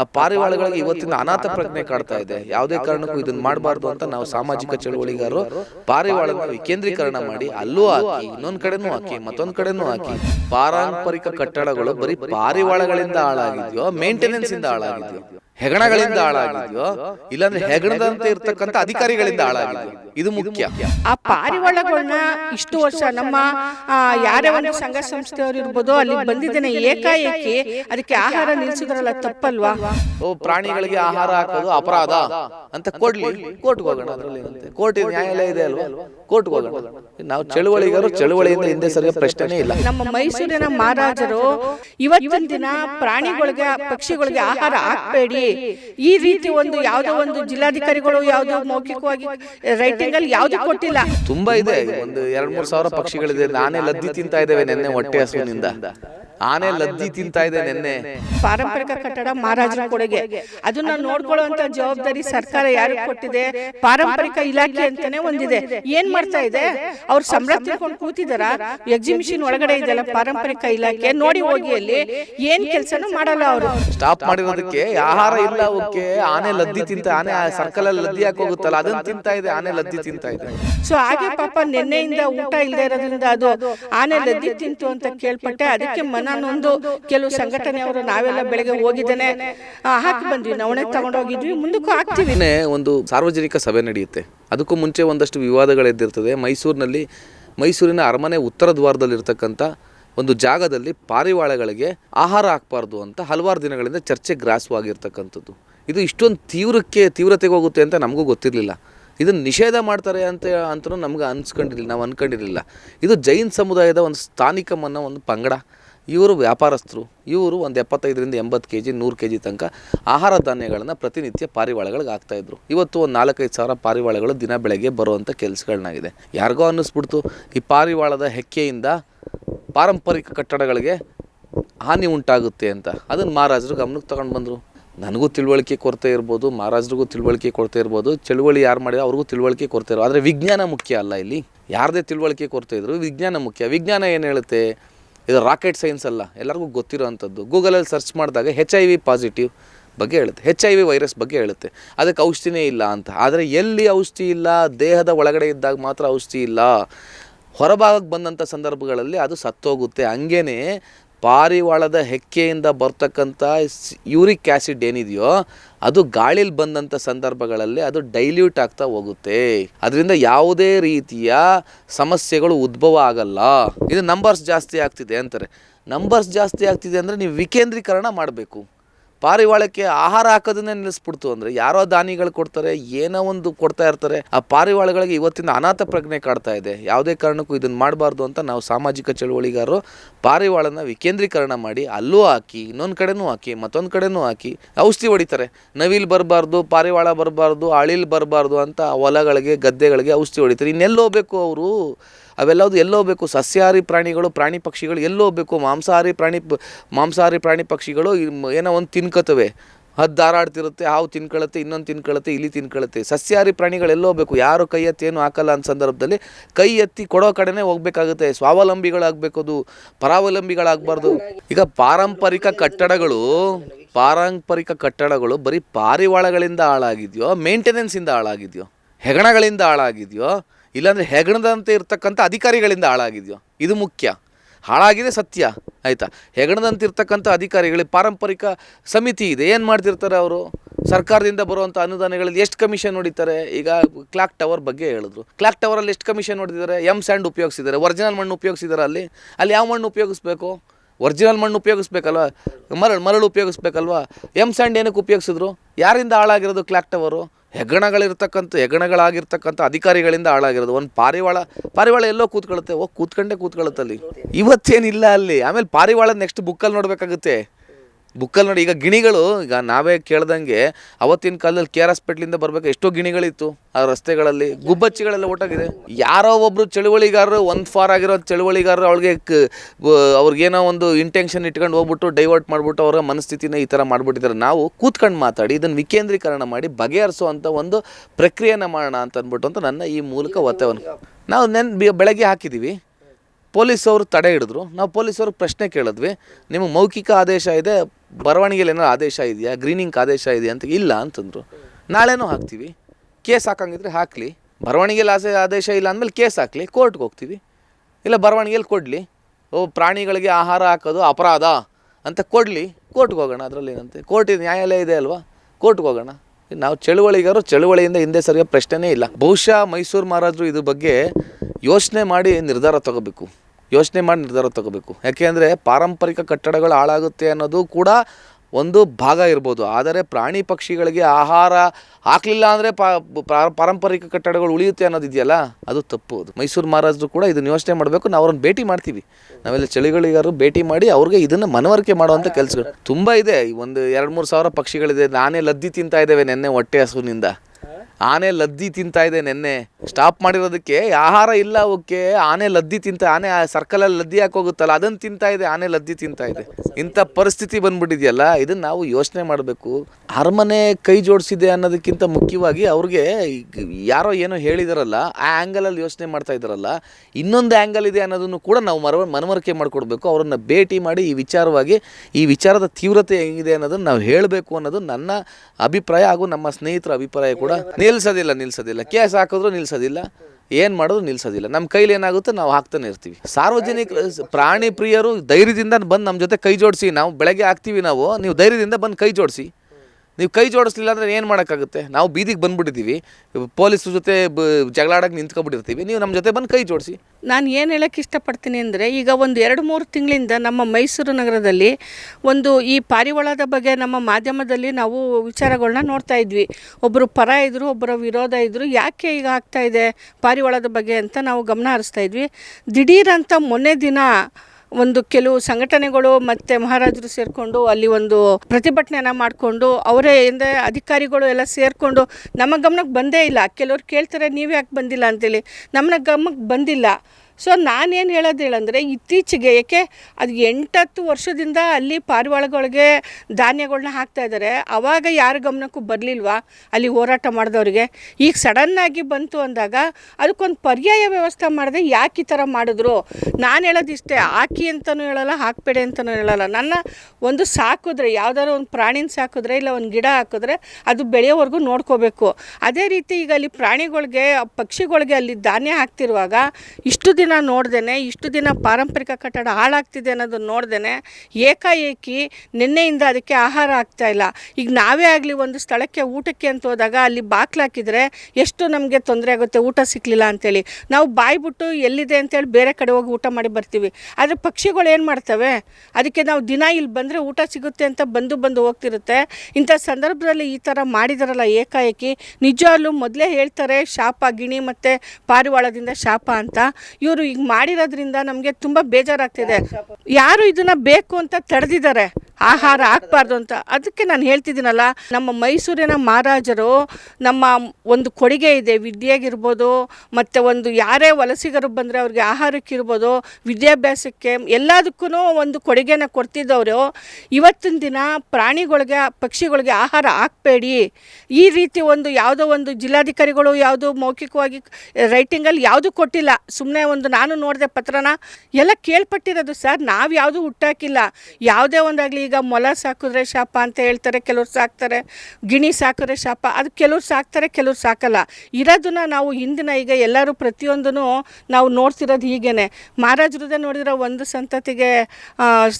ಆ ಪಾರಿವಾಳಗಳಿಗೆ ಇವತ್ತಿನ ಅನಾಥ ಪ್ರಜ್ಞೆ ಕಾಡ್ತಾ ಇದೆ. ಯಾವುದೇ ಕಾರಣಕ್ಕೂ ಇದನ್ನ ಮಾಡಬಾರ್ದು ಅಂತ ನಾವು ಸಾಮಾಜಿಕ ಚಳುವಳಿಗಾರರು ಪಾರಿವಾಳನ ವಿಕೇಂದ್ರೀಕರಣ ಮಾಡಿ ಅಲ್ಲೂ ಹಾಕಿ ಇನ್ನೊಂದ್ ಕಡೆನೂ ಹಾಕಿ ಮತ್ತೊಂದ್ ಕಡೆನೂ ಹಾಕಿ. ಪಾರಂಪರಿಕ ಕಟ್ಟಡಗಳು ಬರೀ ಪಾರಿವಾಳಗಳಿಂದ ಹಾಳಾಗಿದೆಯೋ ಮೇಂಟೆನೆನ್ಸ್ ಇಂದ ಹಾಳಾಗಿದ್ಯೋ? ಹೆಗಣಗಳಿಂದ ಹಾಳಾಗಿದೆಯೋ ಇಲ್ಲಾಂದ್ರೆ ಹೆಗಣದಂತೆ ಇರ್ತಕ್ಕಂಥ ಅಧಿಕಾರಿಗಳಿಂದ ಹಾಳಾಗಿದೆ ಇದು ಮುಖ್ಯ. ಆ ಪಾರಿವಾಳಗಳನ್ನ ಇಷ್ಟು ವರ್ಷ ನಮ್ಮ ಆ, ಯಾರೇ ಒಂದು ಸಂಘ ಸಂಸ್ಥೆಯವರು ಇರ್ಬೋದು ಅಲ್ಲಿ ಬಂದಿದ್ದೇನೆ ಏಕಾಏಕಿ ಅದಕ್ಕೆ ಆಹಾರ ನಿಲ್ಸಿದ್ರಲ್ಲ ತಪ್ಪಲ್ವಾ? ಓ ಪ್ರಾಣಿಗಳಿಗೆ ಆಹಾರ ಹಾಕೋದು ಅಪರಾಧ ಅಂತ ಕೊಡ್ಲಿ. ಕೋರ್ಟ್ ಹೋಗೋಣ ಅದರಲ್ಲಿ ಕೋರ್ಟ್ ನ್ಯಾಯಾಲಯ ಇದೆ ಅಲ್ವಾ? ಕೋರ್ಟ್ ಹೋಗೋಣ. ನಾವು ಚಳುವಳಿಗರು ಚಳುವಳಿಯಿಂದ ಹಿಂದೆ ಸರಿಯ ಪ್ರಶ್ನೆ ಇಲ್ಲ. ನಮ್ಮ ಮೈಸೂರಿನ ಮಹಾರಾಜರು ಇವತ್ತಿನ ದಿನ ಪ್ರಾಣಿಗಳಿಗೆ ಪಕ್ಷಿಗಳಿಗೆ ಆಹಾರ ಹಾಕ್ಬೇಡಿ. ಈ ರೀತಿ ಒಂದು ಯಾವುದೋ ಒಂದು ಜಿಲ್ಲಾಧಿಕಾರಿಗಳು ಯಾವುದೋ ಮೌಖಿಕವಾಗಿ ರೈಟಿಂಗ್ ಅಲ್ಲಿ ಯಾವ್ದು ಕೊಟ್ಟಿಲ್ಲ. ತುಂಬಾ ಇದೆ. ಒಂದು ಎರಡ್ ಮೂರ್ ಸಾವಿರ ಪಕ್ಷಿಗಳಿದೆ. ನಾನೇ ಲದ್ದಿ ತಿಂತಾ ಇದ್ದೇವೆ ನಿನ್ನೆ ಹೊಟ್ಟೆ ಹಸುವಿನಿಂದ. ಆನೆ ಲದ್ದಿ ತಿಂತಾ ಇದೆ ನಿನ್ನೆ. ಪಾರಂಪರಿಕ ಕಟ್ಟಡ ಮಹಾರಾಜರ ಕೊಡುಗೆ. ಅದನ್ನ ನೋಡ್ಕೊಳ್ಳುವಂತ ಜವಾಬ್ದಾರಿ ಸರ್ಕಾರ ಯಾರಿಗೆ ಕೊಟ್ಟಿದೆ? ಪಾರಂಪರಿಕ ಇಲಾಖೆ ಅಂತಾನೆ ಒಂದಿದೆ. ಏನ್ ಮಾಡ್ತಾ ಇದೆ? ಅವ್ರು ಸಂಬಳ ತಿಳ್ಕೊಂಡು ಕೂತಿದಾರ? ಎಕ್ಸಿಬಿಷನ್ ಒಳಗಡೆ ಇದೆಯಲ್ಲ ಪಾರಂಪರಿಕ ಇಲಾಖೆ. ನೋಡಿ ಹೋಗಿ ಅಲ್ಲಿ. ಏನ್ ಕೆಲಸನೂ ಮಾಡಲ್ಲ ಅವರು. ಸ್ಟಾಪ್ ಮಾಡಿರೋದಕ್ಕೆ ಆಹಾರ ಇಲ್ಲ ಅವಕ್ಕೆ ಆನೆ ಲದ್ದಿ ತಿಂತ ಆನೆ ಸರ್ಕಲ್ ಅಲ್ಲಿ ಲದ್ದಿ ಹಾಕಿ ಹೋಗುತ್ತಲ್ಲ ಅದನ್ನ ತಿಂತಾ ಇದೆ ಆನೆ ಲದ್ದಿ ತಿಂತಾ ಇದೆ. ಸೊ ಹಾಗೆ ಪಾಪ ನಿನ್ನೆಯಿಂದ ಊಟ ಇಲ್ಲದೆ ಇರೋದ್ರಿಂದ ಅದು ಆನೆ ಲದ್ದಿ ತಿಂತು ಅಂತ ಕೇಳ್ಪಟ್ಟೆ. ಅದಕ್ಕೆ ಮನನೊಂದು ಕೆಲವು ಸಂಘಟನೆಯವರು ನಾವೆಲ್ಲ ಬೆಳಗ್ಗೆ ಹೋಗಿದ್ದೇನೆ. ಹಾಕಿ ಬಂದ್ವಿ. ನವಣೆ ತಗೊಂಡೋಗಿದ್ವಿ ಮುಂದಕ್ಕೂ ಹಾಕ್ತೀವಿ. ಒಂದು ಸಾರ್ವಜನಿಕ ಸಭೆ ನಡೆಯುತ್ತೆ. ಅದಕ್ಕೂ ಮುಂಚೆ ಒಂದಷ್ಟು ವಿವಾದಗಳು ಎದ್ದಿರ್ತದೆ. ಮೈಸೂರಿನಲ್ಲಿ ಮೈಸೂರಿನ ಅರಮನೆ ಉತ್ತರ ದ್ವಾರದಲ್ಲಿರ್ತಕ್ಕಂಥ ಒಂದು ಜಾಗದಲ್ಲಿ ಪಾರಿವಾಳಗಳಿಗೆ ಆಹಾರ ಹಾಕಬಾರ್ದು ಅಂತ ಹಲವಾರು ದಿನಗಳಿಂದ ಚರ್ಚೆ ಗ್ರಾಸವಾಗಿರ್ತಕ್ಕಂಥದ್ದು. ಇದು ಇಷ್ಟೊಂದು ತೀವ್ರಕ್ಕೆ ತೀವ್ರತೆಗೆ ಹೋಗುತ್ತೆ ಅಂತ ನಮಗೂ ಗೊತ್ತಿರಲಿಲ್ಲ. ಇದನ್ನು ನಿಷೇಧ ಮಾಡ್ತಾರೆ ಅಂತ ಅಂತಲೂ ನಮ್ಗೆ ಅನ್ಸ್ಕೊಂಡಿರಲಿಲ್ಲ. ನಾವು ಅನ್ಕೊಂಡಿರಲಿಲ್ಲ. ಇದು ಜೈನ್ ಸಮುದಾಯದ ಒಂದು ಸ್ಥಾನಿಕಮನ್ನ ಒಂದು ಪಂಗಡ. ಇವರು ವ್ಯಾಪಾರಸ್ಥರು. ಇವರು ಒಂದು ಎಪ್ಪತ್ತೈದರಿಂದ ಎಂಬತ್ತು ಕೆ ಜಿ ನೂರು ಕೆ ಜಿ ತನಕ ಆಹಾರ ಧಾನ್ಯಗಳನ್ನು ಪ್ರತಿನಿತ್ಯ ಪಾರಿವಾಳಗಳಿಗೆ ಹಾಕ್ತಾಯಿದ್ರು ಇವತ್ತು ಒಂದು ನಾಲ್ಕೈದು ಸಾವಿರ ಪಾರಿವಾಳಗಳು ದಿನ ಬೆಳಗ್ಗೆ ಬರುವಂಥ ಕೆಲಸಗಳನ್ನಾಗಿದೆ. ಯಾರಿಗೋ ಅನ್ನಿಸ್ಬಿಡ್ತು. ಈ ಪಾರಿವಾಳದ ಹೆಕ್ಕೆಯಿಂದ ಪಾರಂಪರಿಕ ಕಟ್ಟಡಗಳಿಗೆ ಹಾನಿ ಉಂಟಾಗುತ್ತೆ ಅಂತ. ಅದನ್ನು ಮಹಾರಾಜರು ಗಮನಕ್ಕೆ ತಗೊಂಡು ಬಂದರು. ನನಗೂ ತಿಳುವಳಿಕೆ ಕೊರತೆ ಇರ್ಬೋದು, ಮಹಾರಾಜರಿಗೂ ತಿಳುವಳಿಕೆ ಕೊರತೆ ಇರ್ಬೋದು. ಚಳುವಳಿ ಯಾರು ಮಾಡಿದ್ರು ಅವ್ರಿಗೂ ತಿಳುವಳಿಕೆ ಕೊರತೆ ಇರೋ ಆದರೆ ವಿಜ್ಞಾನ ಮುಖ್ಯ ಅಲ್ಲ ಇಲ್ಲಿ. ಯಾರದೇ ತಿಳುವಳಿಕೆ ಕೊರತೆ ಇದ್ರು ವಿಜ್ಞಾನ ಮುಖ್ಯ. ವಿಜ್ಞಾನ ಏನು ಹೇಳುತ್ತೆ? ಇದು ರಾಕೆಟ್ ಸೈನ್ಸ್ ಅಲ್ಲ, ಎಲ್ಲರಿಗೂ ಗೊತ್ತಿರೋ ಅಂಥದ್ದು ಗೂಗಲಲ್ಲಿ ಸರ್ಚ್ ಮಾಡಿದಾಗ ಹೆಚ್ ಐ ವಿ ಪಾಸಿಟಿವ್ ಬಗ್ಗೆ ಹೇಳುತ್ತೆ. ಹೆಚ್ ಐ ವಿ ವೈರಸ್ ಬಗ್ಗೆ ಹೇಳುತ್ತೆ. ಅದಕ್ಕೆ ಔಷಧಿನೇ ಇಲ್ಲ ಅಂತ. ಆದರೆ ಎಲ್ಲಿ ಔಷಧಿ ಇಲ್ಲ? ದೇಹದ ಒಳಗಡೆ ಇದ್ದಾಗ ಮಾತ್ರ ಔಷಧಿ ಇಲ್ಲ. ಹೊರಭಾಗಕ್ಕೆ ಬಂದಂಥ ಸಂದರ್ಭಗಳಲ್ಲಿ ಅದು ಸತ್ತೋಗುತ್ತೆ. ಹಂಗೇನೆ ಪಾರಿವಾಳದ ಹೆಕ್ಕೆಯಿಂದ ಬರ್ತಕ್ಕಂಥ ಯೂರಿಕ್ ಆ್ಯಸಿಡ್ ಏನಿದೆಯೋ, ಅದು ಗಾಳಿಲಿ ಬಂದಂಥ ಸಂದರ್ಭಗಳಲ್ಲಿ ಅದು ಡೈಲ್ಯೂಟ್ ಆಗ್ತಾ ಹೋಗುತ್ತೆ. ಅದರಿಂದ ಯಾವುದೇ ರೀತಿಯ ಸಮಸ್ಯೆಗಳು ಉದ್ಭವ ಆಗಲ್ಲ. ಇದು ನಂಬರ್ಸ್ ಜಾಸ್ತಿ ಆಗ್ತಿದೆ ಅಂತಾರೆ. ನಂಬರ್ಸ್ ಜಾಸ್ತಿ ಆಗ್ತಿದೆ ಅಂದರೆ ನೀವು ವಿಕೇಂದ್ರೀಕರಣ ಮಾಡಬೇಕು. ಪಾರಿವಾಳಕ್ಕೆ ಆಹಾರ ಹಾಕೋದನ್ನೇ ನಿಲ್ಲಿಸ್ಬಿಡ್ತು ಅಂದರೆ ಯಾರೋ ದಾನಿಗಳು ಕೊಡ್ತಾರೆ, ಏನೋ ಒಂದು ಕೊಡ್ತಾ ಇರ್ತಾರೆ. ಆ ಪಾರಿವಾಳಗಳಿಗೆ ಇವತ್ತಿನ ಅನಾಥ ಪ್ರಜ್ಞೆ ಕಾಡ್ತಾ ಇದೆ. ಯಾವುದೇ ಕಾರಣಕ್ಕೂ ಇದನ್ನು ಮಾಡಬಾರ್ದು ಅಂತ ನಾವು ಸಾಮಾಜಿಕ ಚಳುವಳಿಗಾರರು ಪಾರಿವಾಳನ ವಿಕೇಂದ್ರೀಕರಣ ಮಾಡಿ, ಅಲ್ಲೂ ಹಾಕಿ, ಇನ್ನೊಂದು ಕಡೆನೂ ಹಾಕಿ, ಮತ್ತೊಂದು ಕಡೆನೂ ಹಾಕಿ, ಔಷಧಿ ಹೊಡಿತಾರೆ. ನವಿಲ್ ಬರಬಾರ್ದು, ಪಾರಿವಾಳ ಬರಬಾರ್ದು, ಅಳಿಲ್ ಬರಬಾರ್ದು ಅಂತ ಹೊಲಗಳಿಗೆ, ಗದ್ದೆಗಳಿಗೆ ಔಷಧಿ ಹೊಡಿತಾರೆ. ಇನ್ನೆಲ್ಲೋಗ್ಬೇಕು ಅವರು. ಅವೆಲ್ಲದು ಎಲ್ಲೋ ಬೇಕು. ಸಸ್ಯಾಹಾರಿ ಪ್ರಾಣಿಗಳು, ಪ್ರಾಣಿ ಪಕ್ಷಿಗಳು ಎಲ್ಲೋ ಬೇಕು. ಮಾಂಸಾಹಾರಿ ಪ್ರಾಣಿ ಮಾಂಸಾಹಾರಿ ಪ್ರಾಣಿ ಪಕ್ಷಿಗಳು ಏನೋ ಒಂದು ತಿನ್ಕೋತವೆ ಹದ್ದು ಹಾರಾಡ್ತಿರುತ್ತೆ ಹಾವು ತಿನ್ಕೊಳ್ಳುತ್ತೆ ಇನ್ನೊಂದು ತಿನ್ಕೊಳ್ಳುತ್ತೆ ಇಲ್ಲಿ ತಿನ್ಕೊಳತ್ತೆ. ಸಸ್ಯಾಹಾರಿ ಪ್ರಾಣಿಗಳು ಎಲ್ಲೋ ಬೇಕು. ಯಾರು ಕೈ ಎತ್ತಿ ಏನು ಹಾಕಲ್ಲ ಅಂತ ಸಂದರ್ಭದಲ್ಲಿ ಕೈ ಎತ್ತಿ ಕೊಡೋ ಕಡೆನೇ ಹೋಗ್ಬೇಕಾಗುತ್ತೆ. ಸ್ವಾವಲಂಬಿಗಳಾಗಬೇಕು ಅದು ಪರಾವಲಂಬಿಗಳಾಗಬಾರ್ದು. ಈಗ ಪಾರಂಪರಿಕ ಕಟ್ಟಡಗಳು ಪಾರಂಪರಿಕ ಕಟ್ಟಡಗಳು ಬರೀ ಪಾರಿವಾಳಗಳಿಂದ ಹಾಳಾಗಿದೆಯೋ ಮೇಂಟೆನೆನ್ಸಿಂದ ಹಾಳಾಗಿದೆಯೋ, ಹೆಗಣಗಳಿಂದ ಹಾಳಾಗಿದೆಯೋ ಇಲ್ಲಾಂದರೆ ಹೆಗಣದಂತೆ ಇರ್ತಕ್ಕಂಥ ಅಧಿಕಾರಿಗಳಿಂದ ಹಾಳಾಗಿದೆಯೋ? ಇದು ಮುಖ್ಯ. ಹಾಳಾಗಿದೆ ಸತ್ಯ, ಆಯಿತಾ? ಹೆಗಣದಂತೆ ಇರ್ತಕ್ಕಂಥ ಅಧಿಕಾರಿಗಳಿಗೆ ಪಾರಂಪರಿಕ ಸಮಿತಿ ಇದೆ. ಏನು ಮಾಡ್ತಿರ್ತಾರೆ ಅವರು? ಸರ್ಕಾರದಿಂದ ಬರುವಂಥ ಅನುದಾನಗಳಲ್ಲಿ ಎಷ್ಟು ಕಮಿಷನ್ ಹೊಡಿತಾರೆ? ಈಗ ಕ್ಲಾಕ್ ಟವರ್ ಬಗ್ಗೆ ಹೇಳಿದ್ರು. ಕ್ಲಾಕ್ ಟವರಲ್ಲಿ ಎಷ್ಟು ಕಮಿಷನ್ ಹೊಡೆದಿದ್ದಾರೆ? M and ಉಪಯೋಗಿಸಿದ್ದಾರೆ. ಒರಿಜಿನಲ್ ಮಣ್ಣು ಉಪಯೋಗಿಸಿದ್ದಾರೆ ಅಲ್ಲಿ. ಅಲ್ಲಿ ಯಾವ ಮಣ್ಣು ಉಪಯೋಗಿಸ್ಬೇಕು? ಒರಿಜಿನಲ್ ಮಣ್ಣು ಉಪಯೋಗಿಸ್ಬೇಕಲ್ವ? ಮರಳು ಮರಳು ಉಪಯೋಗಿಸ್ಬೇಕಲ್ವಾ? ಎಂ ಸ್ಯಾಂಡ್ ಏನಕ್ಕೆ ಉಪಯೋಗಿಸಿದ್ರು? ಯಾರಿಂದ ಹಾಳಾಗಿರೋದು ಕ್ಲಾಕ್ ಟವರು? ಹೆಗ್ಗಣಗಳಿರ್ತಕ್ಕಂಥ, ಹೆಗ್ಗಣಗಳಾಗಿರ್ತಕ್ಕಂಥ ಅಧಿಕಾರಿಗಳಿಂದ ಹಾಳಾಗಿರೋದು. ಒಂದು ಪಾರಿವಾಳ ಪಾರಿವಾಳ ಎಲ್ಲೋ ಕೂತ್ಕೊಳ್ಳುತ್ತೆ ಹೋಗಿ ಕೂತ್ಕೊಂಡೇ ಕೂತ್ಕೊಳ್ಳುತ್ತೆ ಅಲ್ಲಿ. ಇವತ್ತೇನಿಲ್ಲ ಅಲ್ಲಿ. ಆಮೇಲೆ ಪಾರಿವಾಳ ನೆಕ್ಸ್ಟ್ ಬುಕ್ಕಲ್ಲಿ ನೋಡಬೇಕಾಗುತ್ತೆ. ಬುಕ್ಕಲ್ಲಿ ನೋಡಿ, ಈಗ ಗಿಣಿಗಳು, ಈಗ ನಾವೇ ಕೇಳ್ದಂಗೆ ಅವತ್ತಿನ ಕಾಲದಲ್ಲಿ ಕೆ ಆರ್ ಹಾಸ್ಪಿಟ್ಲಿಂದ ಬರ್ಬೇಕು, ಎಷ್ಟೋ ಗಿಣಿಗಳಿತ್ತು ಆ ರಸ್ತೆಗಳಲ್ಲಿ, ಗುಬ್ಬಚ್ಚಿಗಳೆಲ್ಲ ಒಟ್ಟಾಗಿದೆ. ಯಾರೋ ಒಬ್ಬರು ಚಳುವಳಿಗಾರರು, ಒಂದು ಫಾರ್ ಆಗಿರೋ ಚಳುವಳಿಗಾರರು ಅವ್ರಿಗೆ ಅವ್ರಿಗೇನೋ ಒಂದು ಇಂಟೆನ್ಷನ್ ಇಟ್ಕೊಂಡು ಹೋಗ್ಬಿಟ್ಟು ಡೈವರ್ಟ್ ಮಾಡಿಬಿಟ್ಟು ಅವರ ಮನಸ್ಥಿತಿನ ಈ ಥರ ಮಾಡಿಬಿಟ್ಟಿದ್ದಾರೆ. ನಾವು ಕೂತ್ಕೊಂಡು ಮಾತಾಡಿ ಇದನ್ನು ವಿಕೇಂದ್ರೀಕರಣ ಮಾಡಿ ಬಗೆಹರಿಸುವಂಥ ಒಂದು ಪ್ರಕ್ರಿಯೆನ ಮಾಡೋಣ ಅಂತ ಅಂದ್ಬಿಟ್ಟು ಅಂತ ನನ್ನ ಈ ಮೂಲಕ ಒತ್ತವನ್ನು ನಾವು ನೆನ್ ಬೆಳಗ್ಗೆ ಹಾಕಿದ್ದೀವಿ ಪೊಲೀಸವರು ತಡೆ ಹಿಡಿದ್ರು. ನಾವು ಪೊಲೀಸವ್ರಿಗೆ ಪ್ರಶ್ನೆ ಕೇಳಿದ್ವಿ. ನಿಮಗೆ ಮೌಖಿಕ ಆದೇಶ ಇದೆ ಬರವಣಿಗೆಯಲ್ಲಿ ಏನೋ ಆದೇಶ ಇದೆಯಾ? ಗ್ರೀನಿಂಗ್ ಆದೇಶ ಇದೆಯಾ ಅಂತ ಇಲ್ಲ ಅಂತಂದರು. ನಾಳೆನೂ ಹಾಕ್ತೀವಿ. ಕೇಸ್ ಹಾಕಂಗಿದ್ರೆ ಹಾಕಲಿ. ಬರವಣಿಗೆಯಲ್ಲಿ ಆಸೆ ಆದೇಶ ಇಲ್ಲ ಅಂದಮೇಲೆ ಕೇಸ್ ಹಾಕಲಿ. ಕೋರ್ಟ್ಗೆ ಹೋಗ್ತೀವಿ. ಇಲ್ಲ ಬರವಣಿಗೆಯಲ್ಲಿ ಕೊಡಲಿ. ಓ, ಪ್ರಾಣಿಗಳಿಗೆ ಆಹಾರ ಹಾಕೋದು ಅಪರಾಧ ಅಂತ ಕೊಡಲಿ. ಕೋರ್ಟ್ಗೆ ಹೋಗೋಣ ಅದರಲ್ಲಿ ಏನಂತೆ? ಕೋರ್ಟ್ ನ್ಯಾಯಾಲಯ ಇದೆ ಅಲ್ವಾ? ಕೋರ್ಟ್ಗೆ ಹೋಗೋಣ. ನಾವು ಚಳುವಳಿಗಾರು ಚಳುವಳಿಯಿಂದ ಹಿಂದೆ ಸರಿಯೋ ಪ್ರಶ್ನೆನೇ ಇಲ್ಲ. ಬಹುಶಃ ಮೈಸೂರು ಮಹಾರಾಜರು ಇದ್ರ ಬಗ್ಗೆ ಯೋಚನೆ ಮಾಡಿ ನಿರ್ಧಾರ ತಗೋಬೇಕು. ಯೋಚನೆ ಮಾಡಿ ನಿರ್ಧಾರ ತಗೋಬೇಕು. ಯಾಕೆ ಅಂದರೆ ಪಾರಂಪರಿಕ ಕಟ್ಟಡಗಳು ಹಾಳಾಗುತ್ತೆ ಅನ್ನೋದು ಕೂಡ ಒಂದು ಭಾಗ ಇರ್ಬೋದು. ಆದರೆ ಪ್ರಾಣಿ ಪಕ್ಷಿಗಳಿಗೆ ಆಹಾರ ಹಾಕಲಿಲ್ಲ ಅಂದರೆ ಪಾರಂಪರಿಕ ಕಟ್ಟಡಗಳು ಉಳಿಯುತ್ತೆ ಅನ್ನೋದಿದೆಯಲ್ಲ ಅದು ತಪ್ಪು. ಅದು ಮೈಸೂರು ಮಹಾರಾಜರು ಕೂಡ ಇದನ್ನು ಯೋಚನೆ ಮಾಡಬೇಕು. ನಾವು ಅವ್ರನ್ನ ಭೇಟಿ ಮಾಡ್ತೀವಿ. ನಾವೆಲ್ಲ ಚಳಿಗಳಿಗಾರು ಭೇಟಿ ಮಾಡಿ ಅವ್ರಿಗೆ ಇದನ್ನು ಮನವರಿಕೆ ಮಾಡುವಂಥ ಕೆಲಸಗಳು. ತುಂಬ ಇದೆ. ಒಂದು ಎರಡು ಮೂರು ಸಾವಿರ ಪಕ್ಷಿಗಳಿದೆ. ನಾನೇ ಲದ್ದಿ ತಿಂತಾ ಇದ್ದೇವೆ ನೆನ್ನೆ ಹೊಟ್ಟೆ ಹಸುವಿನಿಂದ. ಆನೆ ಲದ್ದಿ ತಿಂತಾ ಇದೆ ನೆನ್ನೆ. ಸ್ಟಾಪ್ ಮಾಡಿರೋದಕ್ಕೆ ಆಹಾರ ಇಲ್ಲ ಅವಕ್ಕೆ. ಆನೆ ಲದ್ದಿ ತಿಂತ, ಆನೆ ಸರ್ಕಲಲ್ಲಿ ಲದ್ದಿ ಹೋಗುತ್ತಲ್ಲ, ಅದನ್ನು ತಿಂತಾ ಇದೆ, ಆನೆ ಲದ್ದಿ ತಿಂತಾ ಇದೆ. ಇಂಥ ಪರಿಸ್ಥಿತಿ ಬಂದ್ಬಿಟ್ಟಿದೆಯಲ್ಲ, ಇದನ್ನು ನಾವು ಯೋಚನೆ ಮಾಡಬೇಕು. ಅರಮನೆ ಕೈ ಜೋಡಿಸಿದೆ ಅನ್ನೋದಕ್ಕಿಂತ ಮುಖ್ಯವಾಗಿ ಅವ್ರಿಗೆ ಯಾರೋ ಏನೋ ಹೇಳಿದಾರಲ್ಲ, ಆ ಆ್ಯಂಗಲಲ್ಲಿ ಯೋಚನೆ ಮಾಡ್ತಾ ಇದ್ದಾರಲ್ಲ ಇನ್ನೊಂದು ಆ್ಯಂಗಲ್ ಇದೆ ಅನ್ನೋದನ್ನು ಕೂಡ ನಾವು ಮರ ಮನವರಿಕೆ ಮಾಡಿಕೊಡ್ಬೇಕು. ಅವರನ್ನು ಭೇಟಿ ಮಾಡಿ ಈ ವಿಚಾರವಾಗಿ, ಈ ವಿಚಾರದ ತೀವ್ರತೆ ಹೆಂಗಿದೆ ಅನ್ನೋದನ್ನು ನಾವು ಹೇಳಬೇಕು ಅನ್ನೋದು ನನ್ನ ಅಭಿಪ್ರಾಯ ಹಾಗೂ ನಮ್ಮ ಸ್ನೇಹಿತರ ಅಭಿಪ್ರಾಯ ಕೂಡ. ನಿಲ್ಸೋದಿಲ್ಲ ನಿಲ್ಸೋದಿಲ್ಲ. ಕೇಸ್ ಹಾಕಿದ್ರು ನಿಲ್ಸೋದಿಲ್ಲ. ಏನು ಮಾಡೋದು ನಿಲ್ಸೋದಿಲ್ಲ. ನಮ್ಮ ಕೈಲಿ ಏನಾಗುತ್ತೆ ನಾವು ಹಾಕ್ತಾನೆ ಇರ್ತೀವಿ. ಸಾರ್ವಜನಿಕ ಪ್ರಾಣಿ ಪ್ರಿಯರು ಧೈರ್ಯದಿಂದ ಬಂದು ನಮ್ಮ ಜೊತೆ ಕೈ ಜೋಡಿಸಿ ನಾವು ಬೆಳಗ್ಗೆ ಹಾಕ್ತೀವಿ ನಾವು ನೀವು ಧೈರ್ಯದಿಂದ ಬಂದು ಕೈ ಜೋಡಿಸಿ. ನೀವು ಕೈ ಜೋಡಿಸ್ಲಿಲ್ಲ ಅಂದರೆ ಏನು ಮಾಡೋಕ್ಕಾಗುತ್ತೆ? ನಾವು ಬೀದಿಗೆ ಬಂದ್ಬಿಟ್ಟಿದ್ದೀವಿ ಪೊಲೀಸ್ ಜೊತೆ ಬ ಜಗಳಾಡಕ್ಕೆ ನಿಂತ್ಕೊಂಡ್ಬಿಟ್ಟಿರ್ತೀವಿ. ನೀವು ನಮ್ಮ ಜೊತೆ ಬಂದು ಕೈ ಜೋಡಿಸಿ. ನಾನು ಏನು ಹೇಳಕ್ಕೆ ಇಷ್ಟಪಡ್ತೀನಿ ಅಂದರೆ, ಈಗ ಒಂದು ಎರಡು ಮೂರು ತಿಂಗಳಿಂದ ನಮ್ಮ ಮೈಸೂರು ನಗರದಲ್ಲಿ ಒಂದು ಈ ಪಾರಿವಾಳದ ಬಗ್ಗೆ ನಮ್ಮ ಮಾಧ್ಯಮದಲ್ಲಿ ನಾವು ವಿಚಾರಗಳನ್ನ ನೋಡ್ತಾ ಇದ್ವಿ. ಒಬ್ಬರು ಪರ ಇದ್ದರು ಒಬ್ಬರ ವಿರೋಧ ಇದ್ದರು ಯಾಕೆ ಈಗ ಆಗ್ತಾ ಇದೆ ಪಾರಿವಾಳದ ಬಗ್ಗೆ ಅಂತ ನಾವು ಗಮನ ಹರಿಸ್ತಾ ಇದ್ವಿ. ದಿಢೀರಂತ ಮೊನ್ನೆ ದಿನ ಒಂದು ಕೆಲವು ಸಂಘಟನೆಗಳು ಮತ್ತು ಮಹಾರಾಜರು ಸೇರಿಕೊಂಡು ಅಲ್ಲಿ ಒಂದು ಪ್ರತಿಭಟನೆ ಮಾಡಿಕೊಂಡು ಅವರೇ ಎಂದರೆ ಅಧಿಕಾರಿಗಳು ಎಲ್ಲ ಸೇರಿಕೊಂಡು ನಮ್ಮ ಗಮನಕ್ಕೆ ಬಂದೇ ಇಲ್ಲ. ಕೆಲವ್ರು ಕೇಳ್ತಾರೆ ನೀವು ಯಾಕೆ ಬಂದಿಲ್ಲ? ಅಂತೇಳಿ. ನಮ್ಮ ಗಮನಕ್ಕೆ ಬಂದಿಲ್ಲ. ಸೊ ನಾನೇನು ಹೇಳೋದು ಹೇಳಂದರೆ ಇತ್ತೀಚೆಗೆ, ಏಕೆ ಅದು ಎಂಟತ್ತು ವರ್ಷದಿಂದ ಅಲ್ಲಿ ಪಾರಿವಾಳಗಳಿಗೆ ಧಾನ್ಯಗಳನ್ನ ಹಾಕ್ತಾ ಇದ್ದಾರೆ ಅವಾಗ ಯಾರ ಗಮನಕ್ಕೂ ಬರಲಿಲ್ವಾ ಅಲ್ಲಿ ಹೋರಾಟ ಮಾಡಿದವ್ರಿಗೆ? ಈಗ ಸಡನ್ನಾಗಿ ಬಂತು ಅಂದಾಗ ಅದಕ್ಕೊಂದು ಪರ್ಯಾಯ ವ್ಯವಸ್ಥೆ ಮಾಡಿದೆ ಯಾಕೆ ಈ ಥರ ಮಾಡಿದ್ರು? ನಾನು ಹೇಳೋದು ಇಷ್ಟೇ ಹಾಕಿ ಅಂತಲೂ ಹೇಳಲ್ಲ, ಹಾಕಬೇಡಿ ಅಂತಲೂ ಹೇಳಲ್ಲ. ನನ್ನ ಒಂದು ಸಾಕಿದ್ರೆ ಯಾವುದಾದ್ರು ಒಂದು ಪ್ರಾಣಿನ ಸಾಕಿದ್ರೆ ಇಲ್ಲ ಒಂದು ಗಿಡ ಹಾಕಿದ್ರೆ ಅದು ಬೆಳೆಯೋವರೆಗೂ ನೋಡ್ಕೋಬೇಕು. ಅದೇ ರೀತಿ ಈಗ ಅಲ್ಲಿ ಪ್ರಾಣಿಗಳಿಗೆ, ಪಕ್ಷಿಗಳಿಗೆ ಅಲ್ಲಿ ಧಾನ್ಯ ಹಾಕ್ತಿರುವಾಗ ಇಷ್ಟು ದಿನ ನೋಡ್ದೇನೆ, ಇಷ್ಟು ದಿನ ಪಾರಂಪರಿಕ ಕಟ್ಟಡ ಹಾಳಾಗ್ತಿದೆ ಅನ್ನೋದನ್ನ ನೋಡ್ದೇನೆ, ಏಕಾಏಕಿ ನಿನ್ನೆಯಿಂದ ಅದಕ್ಕೆ ಆಹಾರ ಆಗ್ತಾ ಇಲ್ಲ. ಈಗ ನಾವೇ ಆಗಲಿ ಒಂದು ಸ್ಥಳಕ್ಕೆ ಊಟಕ್ಕೆ ಅಂತ ಹೋದಾಗ ಅಲ್ಲಿ ಬಾಕ್ಲ ಹಾಕಿದರೆ ಎಷ್ಟು ನಮಗೆ ತೊಂದರೆ ಆಗುತ್ತೆ, ಊಟ ಸಿಕ್ಕಲಿಲ್ಲ ಅಂತೇಳಿ. ನಾವು ಬಾಯಿ ಬಿಟ್ಟು ಎಲ್ಲಿದೆ ಅಂತೇಳಿ ಬೇರೆ ಕಡೆ ಹೋಗಿ ಊಟ ಮಾಡಿ ಬರ್ತೀವಿ. ಆದರೆ ಪಕ್ಷಿಗಳು ಏನು ಮಾಡ್ತವೆ? ಅದಕ್ಕೆ ನಾವು ದಿನ ಇಲ್ಲಿ ಬಂದರೆ ಊಟ ಸಿಗುತ್ತೆ ಅಂತ ಬಂದು ಬಂದು ಹೋಗ್ತಿರುತ್ತೆ. ಇಂಥ ಸಂದರ್ಭದಲ್ಲಿ ಈ ಥರ ಮಾಡಿದಾರಲ್ಲ ಏಕಾಏಕಿ, ನಿಜವಾಗ್ಲೂ ಮೊದಲೇ ಹೇಳ್ತಾರೆ, ಶಾಪ ಗಿಣಿ ಮತ್ತು ಪಾರಿವಾಳದಿಂದ ಶಾಪ ಅಂತ. ಇವರು ಈಗ ಮಾಡಿರೋದ್ರಿಂದ ನಮಗೆ ತುಂಬ ಬೇಜಾರಾಗ್ತಿದೆ. ಯಾರು ಇದನ್ನು ಬೇಕು ಅಂತ ತಡೆದಿದ್ದಾರೆ. ಆಹಾರ ಹಾಕ್ಬಾರ್ದು ಅಂತ. ಅದಕ್ಕೆ ನಾನು ಹೇಳ್ತಿದ್ದೀನಲ್ಲ, ನಮ್ಮ ಮೈಸೂರಿನ ಮಹಾರಾಜರು ನಮ್ಮ ಒಂದು ಕೊಡುಗೆ ಇದೆ ವಿದ್ಯೆಗಿರ್ಬೋದು ಮತ್ತು ಒಂದು ಯಾರೇ ವಲಸಿಗರು ಬಂದರೆ ಅವ್ರಿಗೆ ಆಹಾರಕ್ಕಿರ್ಬೋದು ವಿದ್ಯಾಭ್ಯಾಸಕ್ಕೆ ಎಲ್ಲದಕ್ಕೂ ಒಂದು ಕೊಡುಗೆನ ಕೊಡ್ತಿದ್ದವರು. ಇವತ್ತಿನ ದಿನ ಪ್ರಾಣಿಗಳಿಗೆ, ಪಕ್ಷಿಗಳಿಗೆ ಆಹಾರ ಹಾಕ್ಬೇಡಿ ಈ ರೀತಿ ಒಂದು ಯಾವುದೋ ಒಂದು ಜಿಲ್ಲಾಧಿಕಾರಿಗಳು ಯಾವುದೋ ಮೌಖಿಕವಾಗಿ ರೈಟಿಂಗಲ್ಲಿ ಯಾವುದು ಕೊಟ್ಟಿಲ್ಲ. ಸುಮ್ಮನೆ ಒಂದು ನಾನು ನೋಡಿದೆ ಪತ್ರನ ಎಲ್ಲ ಕೇಳ್ಪಟ್ಟಿರೋದು ಸರ್ ನಾವು ಯಾವುದು ಹುಟ್ಟಾಕಿಲ್ಲ. ಯಾವುದೇ ಒಂದಾಗಲಿ ಈಗ ಮೊಲ ಸಾಕಿದ್ರೆ ಶಾಪ ಅಂತ ಹೇಳ್ತಾರೆ, ಕೆಲವ್ರು ಸಾಕ್ತಾರೆ, ಗಿಣಿ ಸಾಕಿದ್ರೆ ಶಾಪ, ಅದು ಕೆಲವ್ರು ಸಾಕ್ತಾರೆ, ಕೆಲವ್ರು ಸಾಕಲ್ಲ. ಇರೋದನ್ನ ನಾವು ಹಿಂದಿನ ಈಗ ಎಲ್ಲರೂ ಪ್ರತಿಯೊಂದೂ ನಾವು ನೋಡ್ತಿರೋದು ಹೀಗೇನೆ. ಮಹಾರಾಜರದೇ ನೋಡಿದ್ರೆ ಒಂದು ಸಂತತಿಗೆ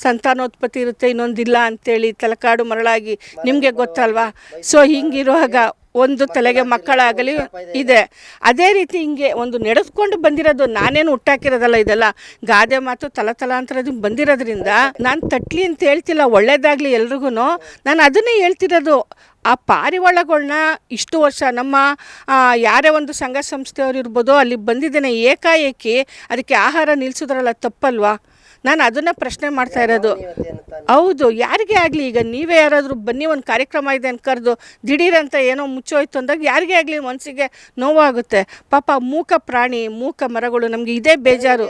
ಸಂತಾನೋತ್ಪತ್ತಿ ಇರುತ್ತೆ, ಇನ್ನೊಂದಿಲ್ಲ ಅಂತೇಳಿ ತಲಕಾಡು ಮರಳಾಗಿ, ನಿಮಗೆ ಗೊತ್ತಲ್ವಾ? ಸೊ ಹಿಂಗಿರುವಾಗ ಒಂದು ತಲೆಗೆ ಮಕ್ಕಳಾಗಲಿ ಇದೆ. ಅದೇ ರೀತಿ ಹಿಂಗೆ ಒಂದು ನಡೆಸ್ಕೊಂಡು ಬಂದಿರೋದು ನಾನೇನು ಹುಟ್ಟಾಕಿರೋದಲ್ಲ ಇದೆಲ್ಲ. ಗಾದೆ ಮಾತು ತಲತಲಾಂತರದಿಂದ ಬಂದಿರೋದ್ರಿಂದ ನಾನು ತಟ್ಲಿ ಅಂತ ಹೇಳ್ತಿಲ್ಲ ಒಳ್ಳೇದಾಗಲಿ ಎಲ್ರಿಗೂ ನಾನು ಅದನ್ನೇ ಹೇಳ್ತಿರೋದು. ಆ ಪಾರಿವಾಳಗಳನ್ನ ಇಷ್ಟು ವರ್ಷ ನಮ್ಮ ಯಾರೇ ಒಂದು ಸಂಘ ಸಂಸ್ಥೆಯವರು ಇರ್ಬೋದು ಅಲ್ಲಿ ಬಂದಿದ್ದೇನೆ ಏಕಾಏಕಿ ಅದಕ್ಕೆ ಆಹಾರ ನಿಲ್ಲಿಸಿದ್ರಲ್ಲ ತಪ್ಪಲ್ವಾ? ನಾನು ಅದನ್ನ ಪ್ರಶ್ನೆ ಮಾಡ್ತಾ ಇರೋದು. ಹೌದು, ಯಾರಿಗೆ ಆಗಲಿ ಈಗ ನೀವೇ ಯಾರಾದರೂ ಬನ್ನಿ, ಒಂದು ಕಾರ್ಯಕ್ರಮ ಇದೆ ಅಂತ ಕರೆದು ದಿಢೀರಂತ ಏನೋ ಮುಚ್ಚೋಯ್ತು ಅಂದಾಗ ಯಾರಿಗೇ ಆಗಲಿ ಮನಸ್ಸಿಗೆ ನೋವಾಗುತ್ತೆ. ಪಾಪ ಮೂಕ ಪ್ರಾಣಿ, ಮೂಕ ಮರಗಳು ನಮಗೆ ಇದೇ ಬೇಜಾರು.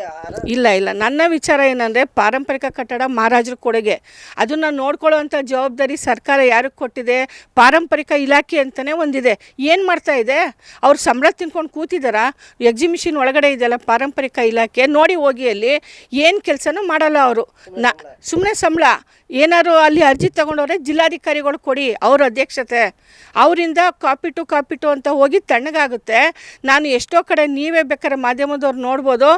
ಇಲ್ಲ ಇಲ್ಲ, ನನ್ನ ವಿಚಾರ ಏನಂದರೆ ಪಾರಂಪರಿಕ ಕಟ್ಟಡ ಮಹಾರಾಜರ ಕೊಡುಗೆ. ಅದನ್ನು ನೋಡ್ಕೊಳ್ಳೋವಂಥ ಜವಾಬ್ದಾರಿ ಸರ್ಕಾರ ಯಾರಿಗೆ ಕೊಟ್ಟಿದೆ? ಪಾರಂಪರಿಕ ಇಲಾಖೆ ಅಂತಲೇ ಒಂದಿದೆ. ಏನು ಮಾಡ್ತಾ ಇದೆ? ಅವ್ರು ಸಂಬಳ ತಿನ್ಕೊಂಡು ಕೂತಿದ್ದಾರಾ ಎಕ್ಸಿಬಿಷನ್ ಒಳಗಡೆ ಇದೆಯಲ್ಲ ಪಾರಂಪರಿಕ ಇಲಾಖೆ? ನೋಡಿ ಹೋಗಿ ಅಲ್ಲಿ, ಏನು ಕೆಲಸನ ಕೆಲಸನೂ ಮಾಡಲ್ಲ ಅವರು. ನ ಸುಮ್ಮನೆ ಸಂಬಳ. ಏನಾದ್ರು ಅಲ್ಲಿ ಅರ್ಜಿ ತಗೊಂಡವ್ರೆ ಜಿಲ್ಲಾಧಿಕಾರಿಗಳು ಕೊಡಿ, ಅವ್ರ ಅಧ್ಯಕ್ಷತೆ. ಅವರಿಂದ ಕಾಪಿ ಟು ಕಾಪಿ ಟು ಅಂತ ಹೋಗಿ ತಣ್ಣಗಾಗುತ್ತೆ. ನಾನು ಎಷ್ಟೋ ಕಡೆ ನೀವೇ ಬೇಕಾದ್ರೆ ಮಾಧ್ಯಮದವ್ರು ನೋಡ್ಬೋದು.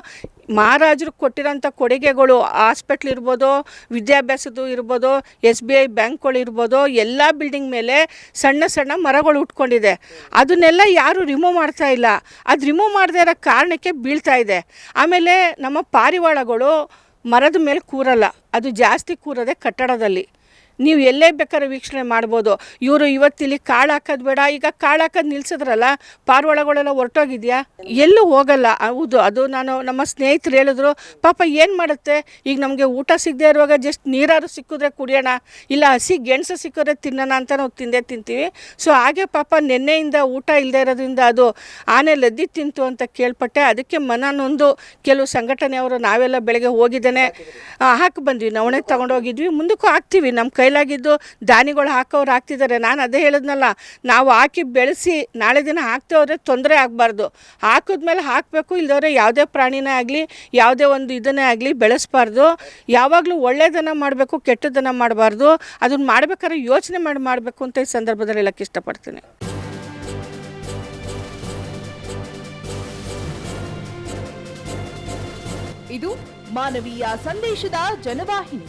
ಮಹಾರಾಜರು ಕೊಟ್ಟಿರೋಂಥ ಕೊಡುಗೆಗಳು, ಹಾಸ್ಪಿಟ್ಲ್ ಇರ್ಬೋದು, ವಿದ್ಯಾಭ್ಯಾಸದ್ದು ಇರ್ಬೋದು, ಎಸ್ ಬಿ ಐ ಬ್ಯಾಂಕ್ಗಳು ಇರ್ಬೋದು, ಎಲ್ಲ ಬಿಲ್ಡಿಂಗ್ ಮೇಲೆ ಸಣ್ಣ ಸಣ್ಣ ಮರಗಳು ಉಟ್ಕೊಂಡಿದೆ. ಅದನ್ನೆಲ್ಲ ಯಾರು ರಿಮೂವ್ ಮಾಡ್ತಾ ಇಲ್ಲ. ಅದು ರಿಮೂವ್ ಮಾಡದೇ ಇರೋ ಕಾರಣಕ್ಕೆ ಬೀಳ್ತಾ ಇದೆ. ಆಮೇಲೆ ನಮ್ಮ ಪಾರಿವಾಳಗಳು ಮರದ ಮೇಲೆ ಕೂರಲ್ಲ. ಅದು ಜಾಸ್ತಿ ಕೂರದೆ ಕಟ್ಟಡದಲ್ಲಿ. ನೀವು ಎಲ್ಲೇ ಬೇಕಾದ್ರೆ ವೀಕ್ಷಣೆ ಮಾಡ್ಬೋದು. ಇವರು ಇವತ್ತಿಲ್ಲಿ ಕಾಳು ಹಾಕೋದು ಬೇಡ. ಈಗ ಕಾಳು ಹಾಕೋದು ನಿಲ್ಸಿದ್ರಲ್ಲ ಪಾರ್ವಳಗಳೆಲ್ಲ ಹೊರಟೋಗಿದ್ಯಾ? ಎಲ್ಲೂ ಹೋಗಲ್ಲ. ಹೌದು, ಅದು ನಾನು ನಮ್ಮ ಸ್ನೇಹಿತರು ಹೇಳಿದ್ರು, ಪಾಪ ಏನು ಮಾಡುತ್ತೆ? ಈಗ ನಮಗೆ ಊಟ ಸಿಗದೆ ಇರುವಾಗ ಜಸ್ಟ್ ನೀರಾರು ಸಿಕ್ಕಿದ್ರೆ ಕುಡಿಯೋಣ, ಇಲ್ಲ ಹಸಿ ಗೆಣಸು ಸಿಕ್ಕಿದ್ರೆ ತಿನ್ನೋಣ ಅಂತ ನಾವು ತಿಂದೇ ತಿಂತೀವಿ. ಸೊ ಹಾಗೆ ಪಾಪ ನಿನ್ನೆಯಿಂದ ಊಟ ಇಲ್ಲದೆ ಇರೋದ್ರಿಂದ ಅದು ಆನೆ ಲದ್ದಿ ತಿಂತು ಅಂತ ಕೇಳ್ಪಟ್ಟೆ. ಅದಕ್ಕೆ ಮನನೊಂದು ಕೆಲವು ಸಂಘಟನೆಯವರು ನಾವೆಲ್ಲ ಬೆಳಗ್ಗೆ ಹೋಗಿದ್ದೇನೆ. ಹಾಕಿ ಬಂದ್ವಿ. ನವಣೆ ತೊಗೊಂಡೋಗಿದ್ವಿ. ಮುಂದಕ್ಕೂ ಹಾಕ್ತೀವಿ. ನಮ್ಮ ಕೈಲಾಗಿದ್ದು ದಾನಿಗಳು ಹಾಕೋರು ಹಾಕ್ತಿದ್ದಾರೆ. ನಾನು ಅದೇ ಹೇಳಿದ್ನಲ್ಲ, ನಾವು ಹಾಕಿ ಬೆಳೆಸಿ ನಾಳೆ ದಿನ ಹಾಕ್ತೇವ್ರೆ ತೊಂದರೆ ಆಗಬಾರ್ದು. ಹಾಕಿದ್ಮೇಲೆ ಹಾಕಬೇಕು ಇಲ್ಲದವ್ರೆ ಯಾವುದೇ ಪ್ರಾಣಿನೇ ಆಗಲಿ, ಯಾವುದೇ ಒಂದು ಇದನ್ನೇ ಆಗಲಿ ಬೆಳೆಸಬಾರ್ದು. ಯಾವಾಗಲೂ ಒಳ್ಳೆಯದನ್ನು ಮಾಡಬೇಕು ಕೆಟ್ಟದನ್ನು ಮಾಡಬಾರ್ದು. ಅದನ್ನು ಮಾಡ್ಬೇಕಾದ್ರೆ ಯೋಚನೆ ಮಾಡಿ ಮಾಡಬೇಕು ಅಂತ ಈ ಸಂದರ್ಭದಲ್ಲಿ ಹೇಳಕ್ಕೆ ಇಷ್ಟಪಡ್ತೀನಿ. ಇದು ಮಾನವೀಯ ಸಂದೇಶದ ಜನವಾಹಿನಿ.